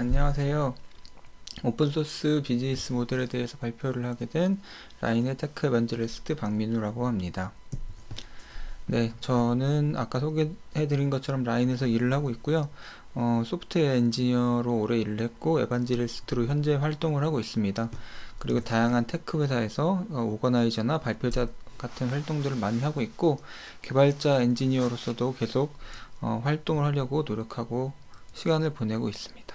안녕하세요. 오픈소스 비즈니스 모델에 대해서 발표를 하게 된 라인의 테크 에반젤리스트 박민우라고 합니다. 네, 저는 아까 소개해드린 것처럼 라인에서 일을 하고 있고요. 어, 소프트웨어 엔지니어로 오래 일을 했고 에반젤리스트로 현재 활동을 하고 있습니다. 그리고 다양한 테크 회사에서 어, 오거나이저나 발표자 같은 활동들을 많이 하고 있고 개발자 엔지니어로서도 계속 어, 활동을 하려고 노력하고 시간을 보내고 있습니다.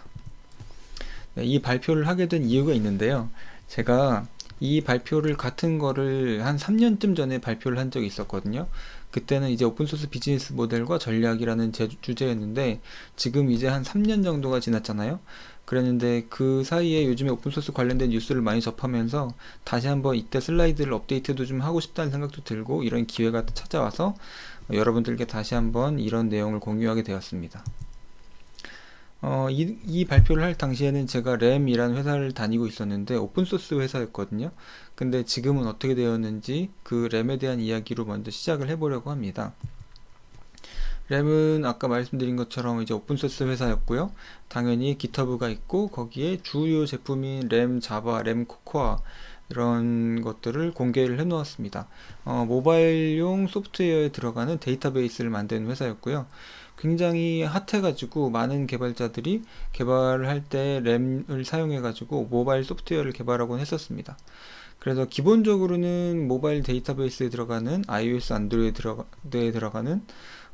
네, 이 발표를 하게 된 이유가 있는데요. 제가 이 발표를 같은 거를 한 3년쯤 전에 발표를 한 적이 있었거든요. 그때는 이제 오픈소스 비즈니스 모델과 전략이라는 제 주제였는데 지금 이제 한 3년 정도가 지났잖아요. 그랬는데 그 사이에 요즘에 오픈소스 관련된 뉴스를 많이 접하면서 다시 한번 이때 슬라이드를 업데이트도 좀 하고 싶다는 생각도 들고 이런 기회가 찾아와서 여러분들께 다시 한번 이런 내용을 공유하게 되었습니다. 어, 이, 이 발표를 할 당시에는 제가 램이라는 회사를 다니고 있었는데 오픈소스 회사였거든요. 근데 지금은 어떻게 되었는지 그 램에 대한 이야기로 먼저 시작을 해보려고 합니다. 램은 아까 말씀드린 것처럼 이제 오픈소스 회사였고요. 당연히 기터브가 있고 거기에 주요 제품인 램 자바, 램 코코아 이런 것들을 공개를 해 놓았습니다. 어, 모바일용 소프트웨어에 들어가는 데이터베이스를 만드는 회사였고요. 굉장히 핫해가지고 많은 개발자들이 개발을 할때 램을 사용해가지고 모바일 소프트웨어를 개발하곤 했었습니다. 그래서 기본적으로는 모바일 데이터베이스에 들어가는 iOS, 안드로이드에 들어가는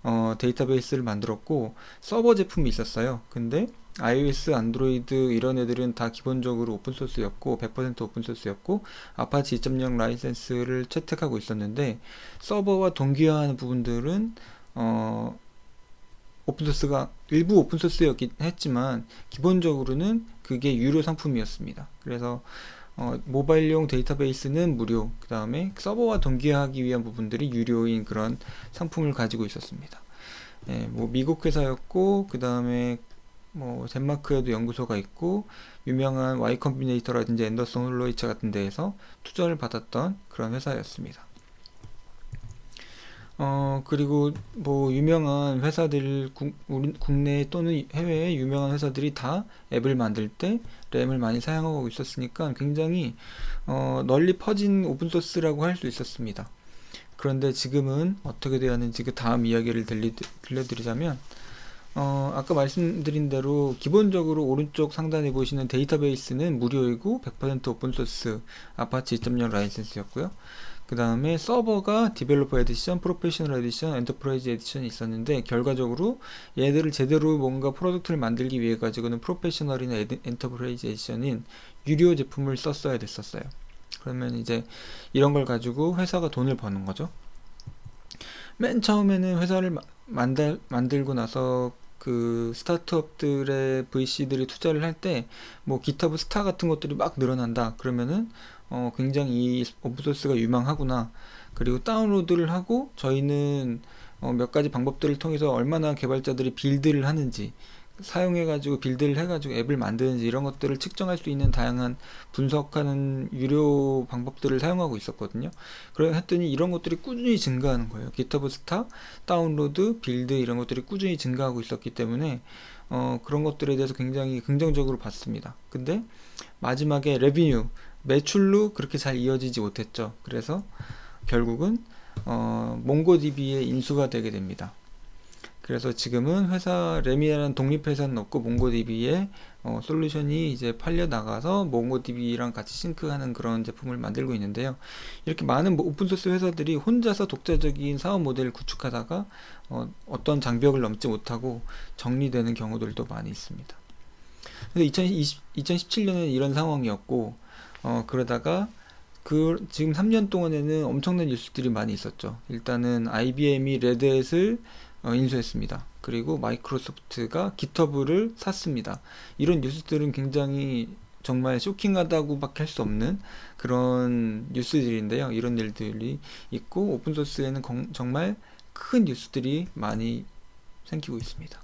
어, 데이터베이스를 만들었고 서버 제품이 있었어요. 근데 iOS, 안드로이드 이런 애들은 다 기본적으로 오픈소스였고 100% 오픈소스였고 아파치 2.0 라이센스를 채택하고 있었는데 서버와 동기화하는 부분들은 어, 오픈소스가 일부 오픈소스였긴 했지만 기본적으로는 그게 유료 상품이었습니다. 그래서 어, 모바일용 데이터베이스는 무료, 그 다음에 서버와 동기화하기 위한 부분들이 유료인 그런 상품을 가지고 있었습니다. 예, 뭐 미국 회사였고 그 다음에 뭐 덴마크에도 연구소가 있고 유명한 Y 컴비네이터라든지 앤더슨 홀로이처 같은 데에서 투자를 받았던 그런 회사였습니다. 어, 그리고 뭐 유명한 회사들, 국, 우리, 국내 또는 해외의 유명한 회사들이 다 앱을 만들 때 램을 많이 사용하고 있었으니까 굉장히 어, 널리 퍼진 오픈소스라고 할 수 있었습니다. 그런데 지금은 어떻게 되었는지 그 다음 이야기를 들리, 들려드리자면 어, 아까 말씀드린 대로 기본적으로 오른쪽 상단에 보시는 데이터베이스는 무료이고 100% 오픈소스 아파치 2.0 라이센스였고요. 그 다음에 서버가 디벨로퍼 에디션, 프로페셔널 에디션, 엔터프라이즈 에디션이 있었는데 결과적으로 얘들을 제대로 뭔가 프로덕트를 만들기 위해 가지고는 프로페셔널이나 엔터프라이즈 에디션인 유료 제품을 썼어야 됐었어요. 그러면 이제 이런 걸 가지고 회사가 돈을 버는 거죠. 맨 처음에는 회사를 만들, 만들고 나서 그 스타트업들의 VC들이 투자를 할 때 뭐 기타브 스타 같은 것들이 막 늘어난다 그러면은 어 굉장히 이 오픈소스가 유망하구나 그리고 다운로드를 하고 저희는 어 몇 가지 방법들을 통해서 얼마나 개발자들이 빌드를 하는지 사용해가지고 빌드를 해가지고 앱을 만드는지 이런 것들을 측정할 수 있는 다양한 분석하는 유료 방법들을 사용하고 있었거든요. 그래 했더니 이런 것들이 꾸준히 증가하는 거예요. 기터브 스타, 다운로드, 빌드 이런 것들이 꾸준히 증가하고 있었기 때문에 어, 그런 것들에 대해서 굉장히 긍정적으로 봤습니다. 근데 마지막에 레비뉴, 매출로 그렇게 잘 이어지지 못했죠. 그래서 결국은 어, 몽고DB의 인수가 되게 됩니다. 그래서 지금은 회사 레미라는 독립회사는 없고 몽고DB의 어, 솔루션이 이제 팔려 나가서 몽고DB랑 같이 싱크하는 그런 제품을 만들고 있는데요. 이렇게 많은 뭐 오픈소스 회사들이 혼자서 독자적인 사업 모델을 구축하다가 어, 어떤 장벽을 넘지 못하고 정리되는 경우들도 많이 있습니다. 그래서 2020, 2017년에는 이런 상황이었고 어, 그러다가 그 지금 3년 동안에는 엄청난 뉴스들이 많이 있었죠. 일단은 IBM이 레드햇을 어, 인수했습니다. 그리고 마이크로소프트가 기터브를 샀습니다. 이런 뉴스들은 굉장히 정말 쇼킹하다고밖에 할 수 없는 그런 뉴스들인데요. 이런 일들이 있고 오픈소스에는 정말 큰 뉴스들이 많이 생기고 있습니다.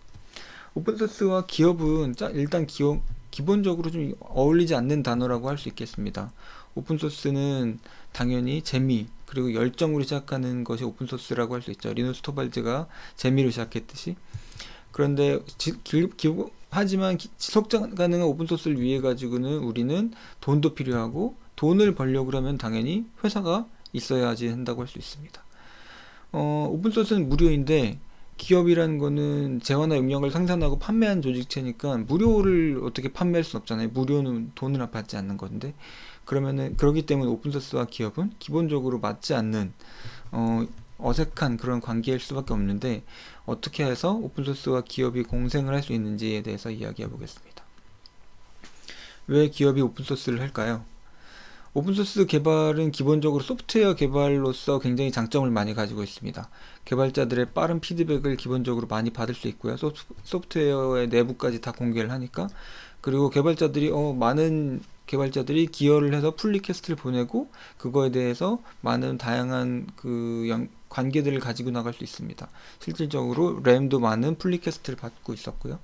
오픈소스와 기업은 일단 기업, 기본적으로 좀 어울리지 않는 단어라고 할 수 있겠습니다. 오픈소스는 당연히 재미 그리고 열정으로 시작하는 것이 오픈소스라고 할 수 있죠. 리누스 토발즈가 재미로 시작했듯이 그런데 지, 기, 기, 하지만 기- 지속 가능한 오픈 소스를 위해 가지고는 우리는 돈도 필요하고 돈을 벌려고 그러면 당연히 회사가 있어야지 한다고 할 수 있습니다. 어, 오픈 소스는 무료인데 기업이라는 거는 재화나 용역을 생산하고 판매한 조직체니까 무료를 어떻게 판매할 수 없잖아요. 무료는 돈을 받지 않는 건데 그러면은 그렇기 때문에 오픈 소스와 기업은 기본적으로 맞지 않는 어, 어색한 그런 관계일 수밖에 없는데 어떻게 해서 오픈 소스와 기업이 공생을 할 수 있는지에 대해서 이야기해 보겠습니다. 왜 기업이 오픈 소스를 할까요? 오픈소스 개발은 기본적으로 소프트웨어 개발로서 굉장히 장점을 많이 가지고 있습니다. 개발자들의 빠른 피드백을 기본적으로 많이 받을 수 있고요. 소프, 소프트웨어의 내부까지 다 공개를 하니까 그리고 개발자들이 어, 많은 개발자들이 기여를 해서 풀리퀘스트를 보내고 그거에 대해서 많은 다양한 그 연- 관계들을 가지고 나갈 수 있습니다. 실질적으로 램도 많은 풀리퀘스트를 받고 있었고요.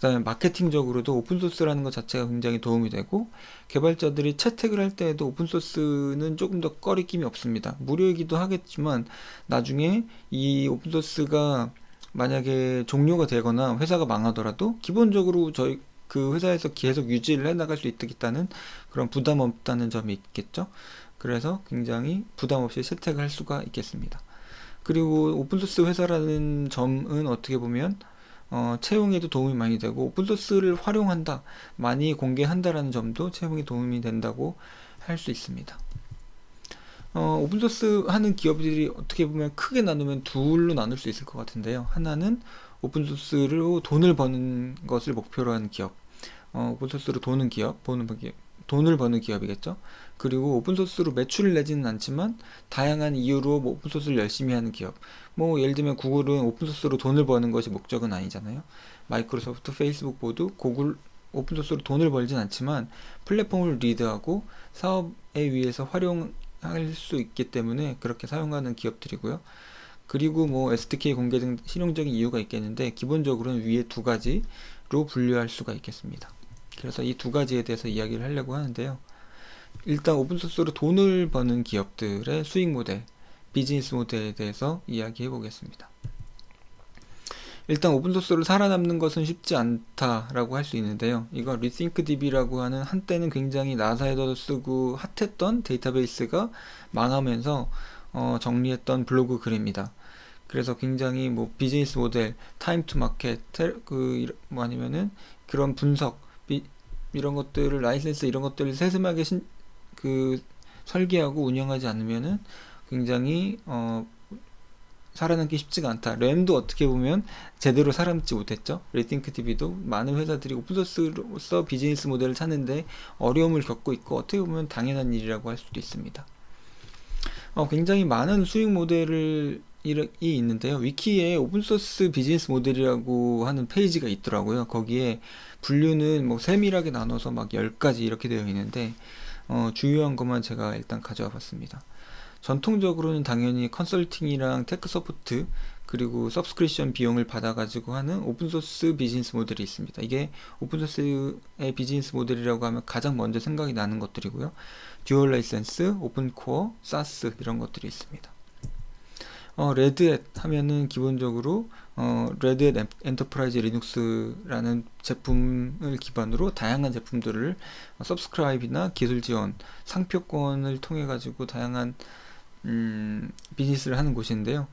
그 다음에 마케팅적으로도 오픈소스라는 것 자체가 굉장히 도움이 되고 개발자들이 채택을 할 때에도 오픈소스는 조금 더 꺼리낌이 없습니다. 무료이기도 하겠지만 나중에 이 오픈소스가 만약에 종료가 되거나 회사가 망하더라도 기본적으로 저희 그 회사에서 계속 유지를 해 나갈 수 있겠다는 그런 부담 없다는 점이 있겠죠. 그래서 굉장히 부담 없이 채택을 할 수가 있겠습니다. 그리고 오픈소스 회사라는 점은 어떻게 보면 어, 채용에도 도움이 많이 되고 오픈소스를 활용한다, 많이 공개한다라는 점도 채용에 도움이 된다고 할 수 있습니다. 어, 오픈소스 하는 기업들이 어떻게 보면 크게 나누면 둘로 나눌 수 있을 것 같은데요. 하나는 오픈소스로 돈을 버는 것을 목표로 하는 기업, 어, 오픈소스로 돈은 기업, 버는 기업, 돈을 버는 기업이겠죠. 그리고 오픈소스로 매출을 내지는 않지만 다양한 이유로 뭐 오픈소스를 열심히 하는 기업. 뭐 예를 들면 구글은 오픈소스로 돈을 버는 것이 목적은 아니잖아요. 마이크로소프트, 페이스북 모두 구글 오픈소스로 돈을 벌진 않지만 플랫폼을 리드하고 사업에 의해서 활용할 수 있기 때문에 그렇게 사용하는 기업들이고요. 그리고 뭐 SDK 공개 등 실용적인 이유가 있겠는데 기본적으로는 위에 두 가지로 분류할 수가 있겠습니다. 그래서 이 두 가지에 대해서 이야기를 하려고 하는데요. 일단 오픈소스로 돈을 버는 기업들의 수익 모델, 비즈니스 모델에 대해서 이야기해 보겠습니다. 일단 오픈 소스로 살아남는 것은 쉽지 않다라고 할 수 있는데요. 이거 리싱크DB라고 하는 한때는 굉장히 나사에도 쓰고 핫했던 데이터베이스가 망하면서 어, 정리했던 블로그 글입니다. 그래서 굉장히 뭐 비즈니스 모델, 타임 투 마켓, 그뭐 아니면은 그런 분석 비, 이런 것들을 라이센스 이런 것들을 세심하게 신, 그 설계하고 운영하지 않으면은 굉장히 어 살아남기 쉽지가 않다. 램도 어떻게 보면 제대로 살아남지 못했죠. 레이팅크 TV도 많은 회사들이 오픈소스로서 비즈니스 모델을 찾는데 어려움을 겪고 있고 어떻게 보면 당연한 일이라고 할 수도 있습니다. 어, 굉장히 많은 수익 모델을 이 있는데요. 위키에 오픈소스 비즈니스 모델이라고 하는 페이지가 있더라고요. 거기에 분류는 뭐 세밀하게 나눠서 막 10가지 이렇게 되어 있는데 어, 주요한 것만 제가 일단 가져와 봤습니다. 전통적으로는 당연히 컨설팅이랑 테크 서포트 그리고 서브스크립션 비용을 받아가지고 하는 오픈소스 비즈니스 모델이 있습니다. 이게 오픈소스의 비즈니스 모델이라고 하면 가장 먼저 생각이 나는 것들이고요. 듀얼 라이센스, 오픈코어, 사스 이런 것들이 있습니다. 어, 레드햇 하면은 기본적으로 어, 레드햇 엔터프라이즈 리눅스라는 제품을 기반으로 다양한 제품들을 어, 서브스크라이브나 기술 지원, 상표권을 통해 가지고 다양한 음, 비즈니스를 하는 곳인데요.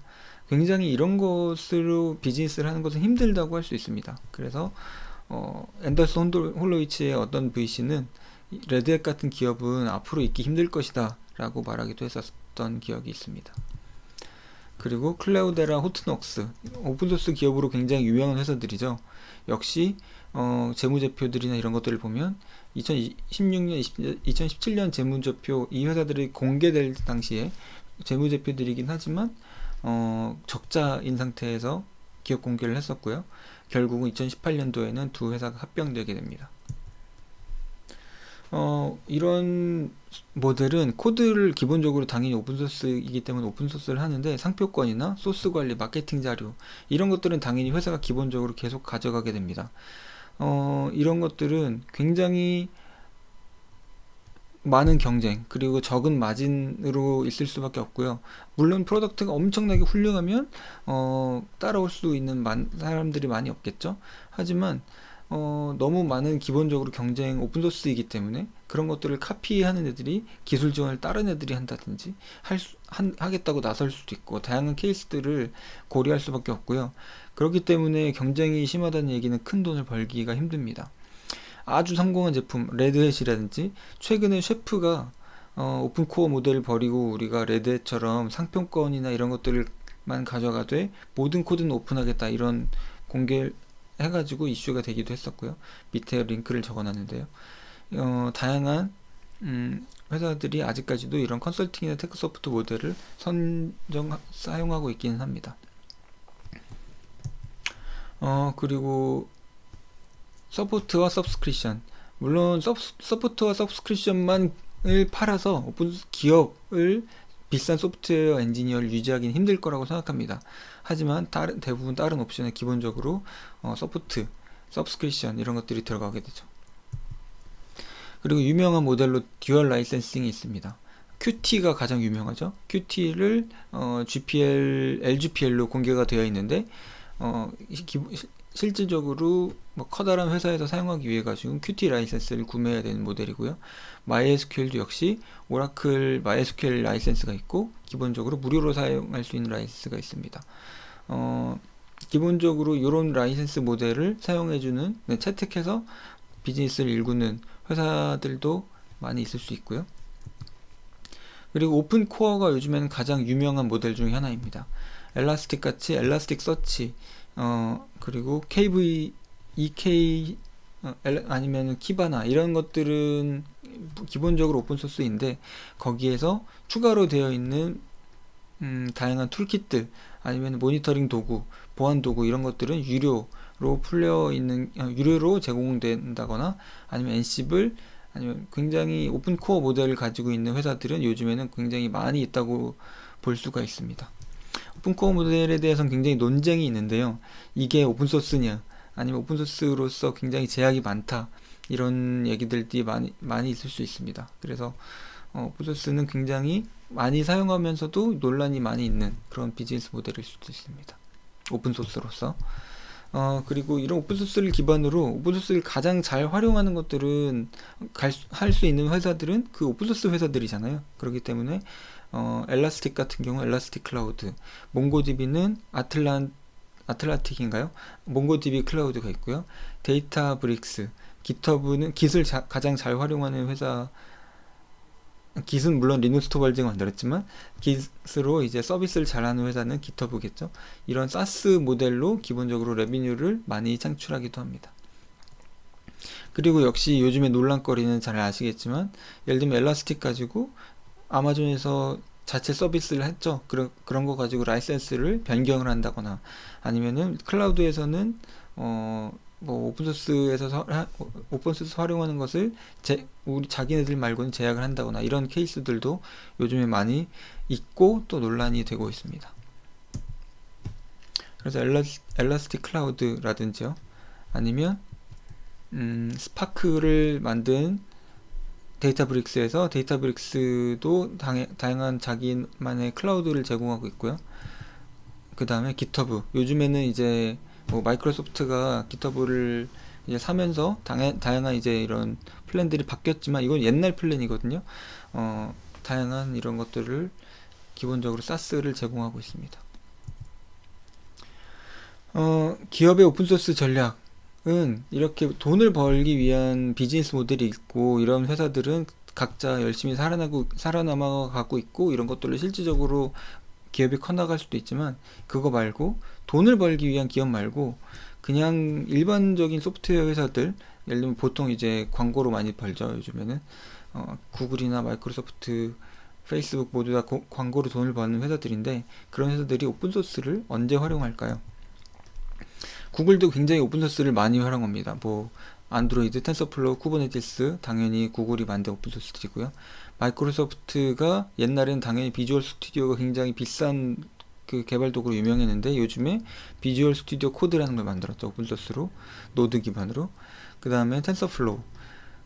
굉장히 이런 것으로 비즈니스를 하는 것은 힘들다고 할 수 있습니다. 그래서 어, 앤더스 홀로위치의 어떤 VC는 레드햇 같은 기업은 앞으로 있기 힘들 것이다 라고 말하기도 했었던 기억이 있습니다. 그리고 클라우데라 호트넉스 오픈소스 기업으로 굉장히 유명한 회사들이죠. 역시 어, 재무제표들이나 이런 것들을 보면 2016년, 20, 2017년 재무제표 이 회사들이 공개될 당시에 재무제표들이긴 하지만 어, 적자인 상태에서 기업 공개를 했었고요. 결국은 2018년도에는 두 회사가 합병되게 됩니다. 어, 이런 모델은 코드를 기본적으로 당연히 오픈소스이기 때문에 오픈소스를 하는데 상표권이나 소스 관리, 마케팅 자료 이런 것들은 당연히 회사가 기본적으로 계속 가져가게 됩니다. 어, 이런 것들은 굉장히 많은 경쟁 그리고 적은 마진으로 있을 수밖에 없고요. 물론 프로덕트가 엄청나게 훌륭하면 어, 따라올 수 있는 만, 사람들이 많이 없겠죠. 하지만 어, 너무 많은 기본적으로 경쟁 오픈소스이기 때문에 그런 것들을 카피하는 애들이 기술 지원을 다른 애들이 한다든지 할 수, 한, 하겠다고 나설 수도 있고 다양한 케이스들을 고려할 수밖에 없고요. 그렇기 때문에 경쟁이 심하다는 얘기는 큰 돈을 벌기가 힘듭니다. 아주 성공한 제품 레드햇이라든지 최근에 셰프가 어, 오픈코어 모델을 버리고 우리가 레드햇처럼 상표권이나 이런 것들만 가져가되 모든 코드는 오픈하겠다 이런 공개를 해가지고 이슈가 되기도 했었고요. 밑에 링크를 적어놨는데요. 어, 다양한 음, 회사들이 아직까지도 이런 컨설팅이나 테크 소프트 모델을 선정 사용하고 있기는 합니다. 어, 그리고 서포트와 서브스크리션 물론 서브, 서포트와 서브스크리션만을 팔아서 오픈 기업을 비싼 소프트웨어 엔지니어를 유지하기는 힘들 거라고 생각합니다. 하지만 다른 대부분 다른 옵션에 기본적으로 어, 서포트, 서브스크리션 이런 것들이 들어가게 되죠. 그리고 유명한 모델로 듀얼 라이센싱이 있습니다. Qt가 가장 유명하죠. Qt를 어, GPL, LGPL로 공개가 되어 있는데 어, 기, 실질적으로 뭐 커다란 회사에서 사용하기 위해 가지고 Qt 라이센스를 구매해야 되는 모델이고요. MySQL도 역시 오라클 MySQL 라이센스가 있고 기본적으로 무료로 사용할 수 있는 라이센스가 있습니다. 어, 기본적으로 이런 라이센스 모델을 사용해주는 네, 채택해서 비즈니스를 일구는 회사들도 많이 있을 수 있고요. 그리고 오픈 코어가 요즘에는 가장 유명한 모델 중에 하나입니다. 엘라스틱 같이 엘라스틱 서치 어 그리고 KV EK 어, 아니면 키바나 이런 것들은 기본적으로 오픈 소스인데 거기에서 추가로 되어 있는 음, 다양한 툴kit들 아니면 모니터링 도구, 보안 도구 이런 것들은 유료로 풀려 있는 어, 유료로 제공된다거나 아니면 엔시블 아니면 굉장히 오픈 코어 모델을 가지고 있는 회사들은 요즘에는 굉장히 많이 있다고 볼 수가 있습니다. 오픈코어 모델에 대해서는 굉장히 논쟁이 있는데요. 이게 오픈소스냐, 아니면 오픈소스로서 굉장히 제약이 많다. 이런 얘기들이 많이, 많이 있을 수 있습니다. 그래서 어, 오픈소스는 굉장히 많이 사용하면서도 논란이 많이 있는 그런 비즈니스 모델일 수도 있습니다. 오픈소스로서. 어, 그리고 이런 오픈소스를 기반으로 오픈소스를 가장 잘 활용하는 것들은 할 수 있는 회사들은 그 오픈소스 회사들이잖아요. 그렇기 때문에 어, 엘라스틱 같은 경우 엘라스틱 클라우드, 몽고디비는 아틀란 아틀란틱인가요? 몽고디비 클라우드가 있고요. 데이터 브릭스, 기터브는 깃을 자, 가장 잘 활용하는 회사 깃은 물론 리눅스 토발즈가 만들었지만 깃으로 이제 서비스를 잘하는 회사는 기터브겠죠. 이런 사스 모델로 기본적으로 레비뉴를 많이 창출하기도 합니다. 그리고 역시 요즘에 논란거리는 잘 아시겠지만 예를 들면 엘라스틱 가지고 아마존에서 자체 서비스를 했죠. 그런 그런 거 가지고 라이센스를 변경을 한다거나 아니면은 클라우드에서는 어 뭐 오픈소스에서 오픈소스 활용하는 것을 제 우리 자기네들 말고는 제약을 한다거나 이런 케이스들도 요즘에 많이 있고 또 논란이 되고 있습니다. 그래서 엘라스, 엘라스틱 클라우드라든지요. 아니면 음, 스파크를 만든 데이터브릭스에서 데이터브릭스도 다양한 자기만의 클라우드를 제공하고 있고요. 그 다음에 기터브. 요즘에는 이제 뭐 마이크로소프트가 기터브를 이제 사면서 다양, 다양한 이제 이런 플랜들이 바뀌었지만 이건 옛날 플랜이거든요. 어, 다양한 이런 것들을 기본적으로 사스를 제공하고 있습니다. 어, 기업의 오픈소스 전략 은 이렇게 돈을 벌기 위한 비즈니스 모델이 있고 이런 회사들은 각자 열심히 살아나고 살아남아 가고 있고 이런 것들을 실질적으로 기업이 커나갈 수도 있지만 그거 말고 돈을 벌기 위한 기업 말고 그냥 일반적인 소프트웨어 회사들 예를 들면 보통 이제 광고로 많이 벌죠 요즘에는 어, 구글이나 마이크로소프트 페이스북 모두 다 고, 광고로 돈을 버는 회사들인데 그런 회사들이 오픈소스를 언제 활용할까요? 구글도 굉장히 오픈소스를 많이 활용합니다. 뭐 안드로이드, 텐서플로우, 쿠버네티스 당연히 구글이 만든 오픈소스들이고요. 마이크로소프트가 옛날에는 당연히 비주얼 스튜디오가 굉장히 비싼 그 개발 도구로 유명했는데 요즘에 비주얼 스튜디오 코드라는 걸 만들었죠. 오픈소스로 노드 기반으로. 그 다음에 텐서플로우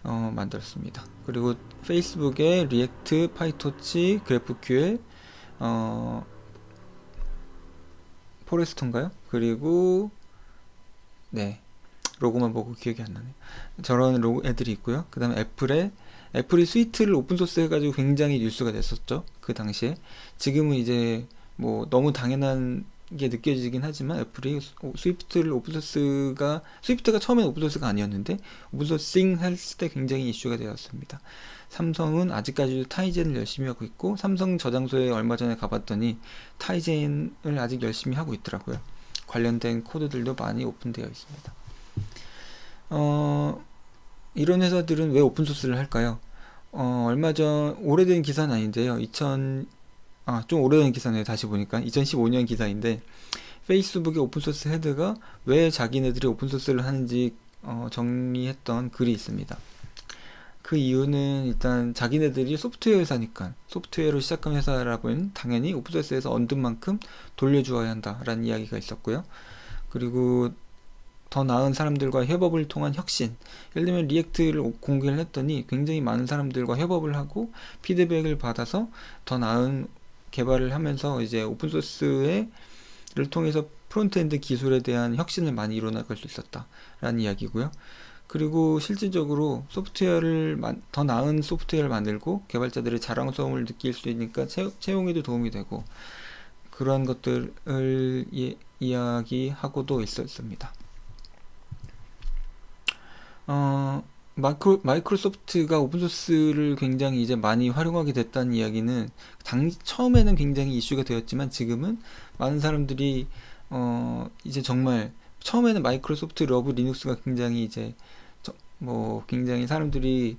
어, 만들었습니다. 그리고 페이스북에 리액트, 파이토치, 그래프QL, 어, 포레스토인가요? 그리고 네. 로고만 보고 기억이 안 나네요. 저런 로고 애들이 있고요. 그 다음에 애플에 애플이 스위트를 오픈소스 해가지고 굉장히 뉴스가 됐었죠. 그 당시에. 지금은 이제 뭐 너무 당연한 게 느껴지긴 하지만 애플이 스위프트를 오픈소스가 스위프트가 처음엔 오픈소스가 아니었는데 오픈소싱 했을 때 굉장히 이슈가 되었습니다. 삼성은 아직까지도 타이젠을 열심히 하고 있고 삼성 저장소에 얼마 전에 가봤더니 타이젠을 아직 열심히 하고 있더라고요. 관련된 코드들도 많이 오픈되어 있습니다. 어, 이런 회사들은 왜 오픈소스를 할까요? 어, 얼마 전 오래된 기사는 아닌데요. 2000 아, 좀 오래된 기사네요. 다시 보니까 2015년 기사인데 페이스북의 오픈소스 헤드가 왜 자기네들이 오픈소스를 하는지 어, 정리했던 글이 있습니다. 그 이유는 일단 자기네들이 소프트웨어 회사니까 소프트웨어로 시작한 회사라면 당연히 오픈소스에서 얻은 만큼 돌려주어야 한다라는 이야기가 있었고요. 그리고 더 나은 사람들과 협업을 통한 혁신. 예를 들면 리액트를 공개를 했더니 굉장히 많은 사람들과 협업을 하고 피드백을 받아서 더 나은 개발을 하면서 이제 오픈소스를 통해서 프론트엔드 기술에 대한 혁신을 많이 이뤄나갈 수 있었다라는 이야기고요. 그리고 실질적으로 소프트웨어를 더 나은 소프트웨어를 만들고 개발자들의 자랑스러움을 느낄 수 있으니까 채용에도 도움이 되고 그런 것들을 이, 이야기하고도 있었습니다. 어, 마이크로, 마이크로소프트가 오픈소스를 굉장히 이제 많이 활용하게 됐다는 이야기는 당 처음에는 굉장히 이슈가 되었지만 지금은 많은 사람들이 어 이제 정말 처음에는 마이크로소프트 러브 리눅스가 굉장히 이제 뭐 굉장히 사람들이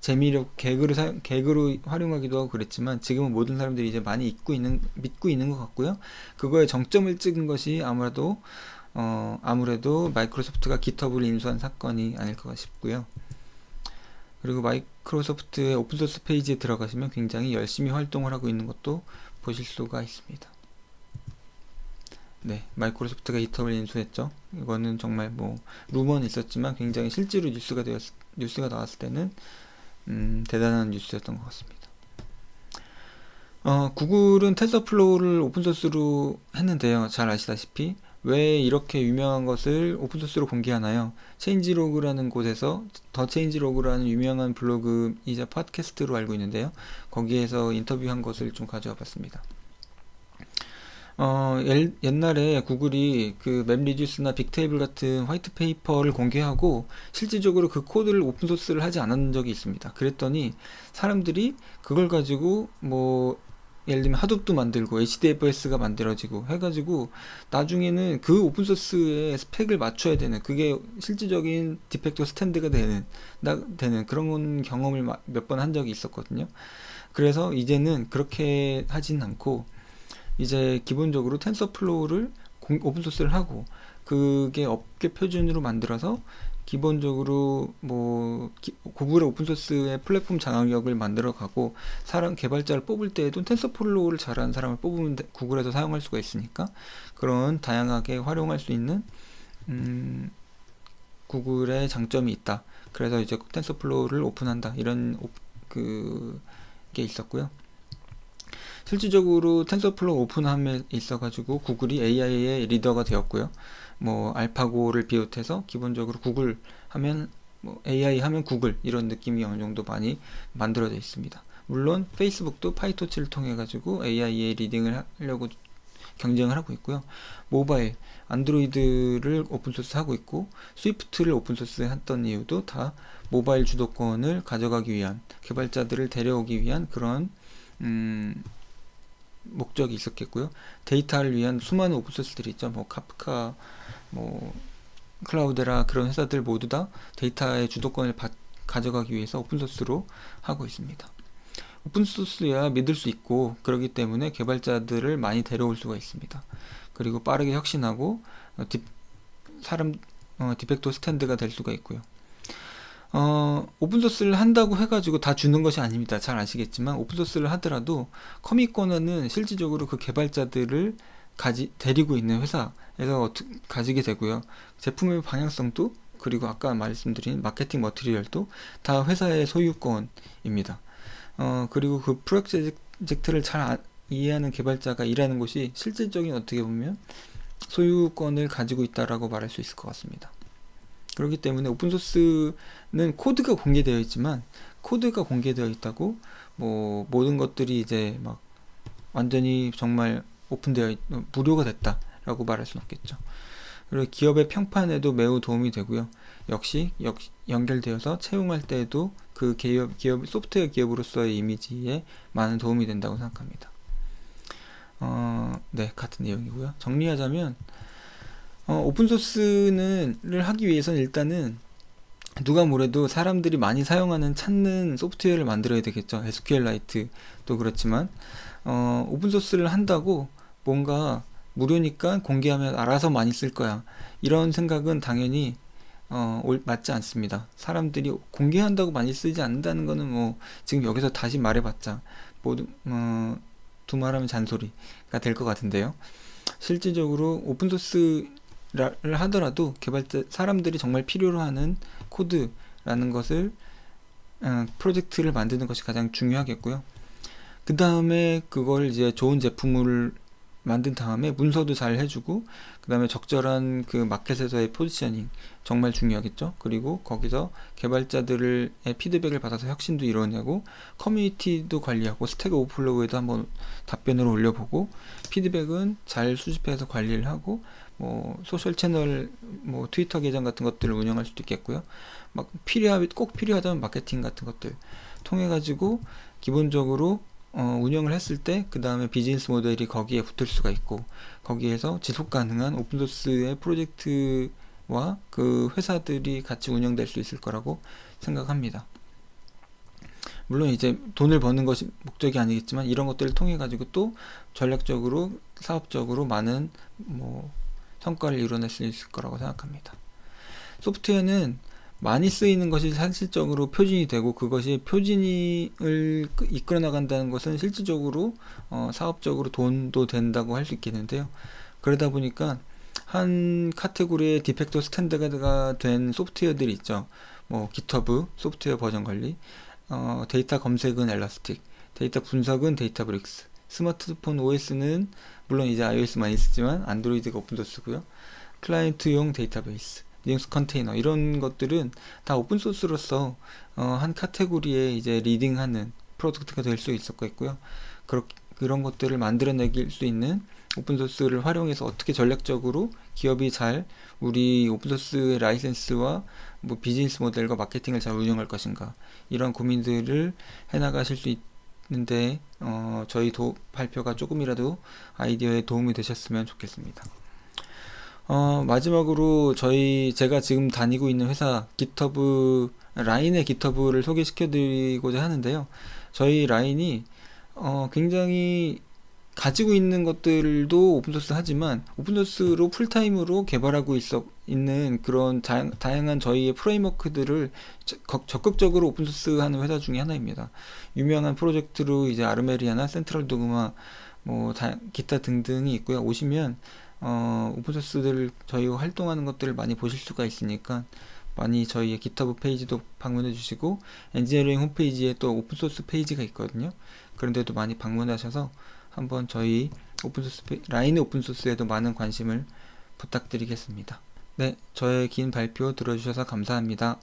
재미로 개그로 사, 개그로 활용하기도 하고 그랬지만 지금은 모든 사람들이 이제 많이 잊고 있는 믿고 있는 것 같고요. 그거에 정점을 찍은 것이 아무래도 어, 아무래도 마이크로소프트가 기터브를 인수한 사건이 아닐까 싶고요. 그리고 마이크로소프트의 오픈소스 페이지에 들어가시면 굉장히 열심히 활동을 하고 있는 것도 보실 수가 있습니다. 네, 마이크로소프트가 기터브를 인수했죠. 이거는 정말 뭐 루머는 있었지만 굉장히 실제로 뉴스가 되었 뉴스가 나왔을 때는 음, 대단한 뉴스였던 것 같습니다. 어, 구글은 텐서플로우를 오픈소스로 했는데요. 잘 아시다시피 왜 이렇게 유명한 것을 오픈소스로 공개하나요? 체인지로그라는 곳에서 더 체인지로그라는 유명한 블로그이자 팟캐스트로 알고 있는데요. 거기에서 인터뷰한 것을 좀 가져와 봤습니다. 어, 옛날에 구글이 그 맵리듀스나 빅테이블 같은 화이트 페이퍼를 공개하고 실질적으로 그 코드를 오픈소스를 하지 않은 적이 있습니다. 그랬더니 사람들이 그걸 가지고 뭐 예를 들면 하둡도 만들고 HDFS가 만들어지고 해가지고 나중에는 그 오픈 소스의 스펙을 맞춰야 되는 그게 실질적인 디펙터 스탠드가 되는 나, 되는 그런 경험을 몇 번 한 적이 있었거든요. 그래서 이제는 그렇게 하진 않고 이제 기본적으로 텐서플로우를 오픈 소스를 하고 그게 업계 표준으로 만들어서 기본적으로 뭐 구글의 오픈소스의 플랫폼 장악력을 만들어가고 사람 개발자를 뽑을 때에도 텐서플로우를 잘하는 사람을 뽑으면 구글에서 사용할 수가 있으니까 그런 다양하게 활용할 수 있는 음, 구글의 장점이 있다. 그래서 이제 텐서플로우를 오픈한다 이런 그게 있었고요. 실질적으로 텐서플로우 오픈함에 있어가지고 구글이 AI의 리더가 되었고요. 뭐 알파고를 비롯해서 기본적으로 구글 하면 뭐 AI 하면 구글 이런 느낌이 어느 정도 많이 만들어져 있습니다. 물론 페이스북도 파이토치를 통해 가지고 AI의 리딩을 하려고 경쟁을 하고 있고요. 모바일 안드로이드를 오픈소스 하고 있고 스위프트를 오픈소스 했던 이유도 다 모바일 주도권을 가져가기 위한 개발자들을 데려오기 위한 그런 음, 목적이 있었겠고요. 데이터를 위한 수많은 오픈소스들이 있죠. 뭐 카프카 뭐 클라우드라 그런 회사들 모두 다 데이터의 주도권을 받, 가져가기 위해서 오픈소스로 하고 있습니다. 오픈소스야 믿을 수 있고 그러기 때문에 개발자들을 많이 데려올 수가 있습니다. 그리고 빠르게 혁신하고 어, 디, 사람 어, 디펙토 스탠드가 될 수가 있고요. 어, 오픈소스를 한다고 해가지고 다 주는 것이 아닙니다. 잘 아시겠지만 오픈소스를 하더라도 커미코너는 실질적으로 그 개발자들을 가지 데리고 있는 회사에서 가지게 되고요. 제품의 방향성도 그리고 아까 말씀드린 마케팅 머티리얼도 다 회사의 소유권입니다. 어, 그리고 그 프로젝트를 잘 아, 이해하는 개발자가 일하는 곳이 실질적인 어떻게 보면 소유권을 가지고 있다라고 말할 수 있을 것 같습니다. 그렇기 때문에 오픈소스는 코드가 공개되어 있지만 코드가 공개되어 있다고 뭐 모든 것들이 이제 막 완전히 정말 오픈되어 있, 무료가 됐다라고 말할 수는 없겠죠. 그리고 기업의 평판에도 매우 도움이 되고요. 역시 역, 연결되어서 채용할 때에도 그 기업, 기업 소프트웨어 기업으로서의 이미지에 많은 도움이 된다고 생각합니다. 어, 네, 같은 내용이고요. 정리하자면 어, 오픈소스를 하기 위해서는 일단은 누가 뭐래도 사람들이 많이 사용하는 찾는 소프트웨어를 만들어야 되겠죠. SQLite도 그렇지만 어, 오픈소스를 한다고 뭔가 무료니까 공개하면 알아서 많이 쓸 거야. 이런 생각은 당연히 어, 올- 맞지 않습니다. 사람들이 공개한다고 많이 쓰지 않는다는 거는 뭐 지금 여기서 다시 말해봤자 모두 어, 두말하면 잔소리가 될 것 같은데요. 실질적으로 오픈소스를 하더라도 개발자 사람들이 정말 필요로 하는 코드라는 것을 어, 프로젝트를 만드는 것이 가장 중요하겠고요. 그 다음에 그걸 이제 좋은 제품을 만든 다음에 문서도 잘 해주고 그 다음에 적절한 그 마켓에서의 포지셔닝 정말 중요하겠죠. 그리고 거기서 개발자들의 피드백을 받아서 혁신도 이뤄내고 커뮤니티도 관리하고 스택 오버플로우에도 한번 답변을 올려보고 피드백은 잘 수집해서 관리를 하고 뭐 소셜 채널 뭐 트위터 계정 같은 것들을 운영할 수도 있겠고요. 막 필요하 꼭 필요하다면 마케팅 같은 것들 통해 가지고 기본적으로 어, 운영을 했을 때 그 다음에 비즈니스 모델이 거기에 붙을 수가 있고 거기에서 지속 가능한 오픈소스의 프로젝트와 그 회사들이 같이 운영될 수 있을 거라고 생각합니다. 물론 이제 돈을 버는 것이 목적이 아니겠지만 이런 것들을 통해 가지고 또 전략적으로 사업적으로 많은 뭐 성과를 이뤄낼 수 있을 거라고 생각합니다. 소프트웨어는 많이 쓰이는 것이 실질적으로 표준이 되고 그것이 표준을 이끌어 나간다는 것은 실질적으로 어, 사업적으로 돈도 된다고 할 수 있겠는데요. 그러다 보니까 한 카테고리의 디펙터 스탠다드가 된 소프트웨어들이 있죠. 뭐 GitHub 소프트웨어 버전 관리, 어, 데이터 검색은 엘라스틱, 데이터 분석은 데이터브릭스, 스마트폰 OS는 물론 이제 iOS 많이 쓰지만 안드로이드가 오픈소스고요. 클라이언트용 데이터베이스, 리눅스 컨테이너 이런 것들은 다 오픈 소스로서 어, 한 카테고리에 이제 리딩하는 프로덕트가 될 수 있었겠고요. 그렇, 그런 것들을 만들어내길 수 있는 오픈소스를 활용해서 어떻게 전략적으로 기업이 잘 우리 오픈소스의 라이센스와 뭐 비즈니스 모델과 마케팅을 잘 운영할 것인가 이런 고민들을 해나가실 수 있는데 어, 저희 도, 발표가 조금이라도 아이디어에 도움이 되셨으면 좋겠습니다. 어, 마지막으로 저희 제가 지금 다니고 있는 회사 GitHub 라인의 GitHub를 소개시켜 드리고자 하는데요. 저희 라인이 어, 굉장히 가지고 있는 것들도 오픈소스 하지만 오픈소스로 풀타임으로 개발하고 있어 있는 그런 다, 다양한 저희의 프레임워크들을 적- 적극적으로 오픈소스 하는 회사 중에 하나입니다. 유명한 프로젝트로 이제 아르메리아나 센트럴 도그마 뭐 다, 기타 등등이 있고요. 오시면 어, 오픈소스들 저희가 활동하는 것들을 많이 보실 수가 있으니까 많이 저희의 GitHub 페이지도 방문해 주시고 엔지니어링 홈페이지에 또 오픈소스 페이지가 있거든요. 그런데도 많이 방문하셔서 한번 저희 오픈소스 페- 라인 오픈소스에도 많은 관심을 부탁드리겠습니다. 네, 저의 긴 발표 들어주셔서 감사합니다.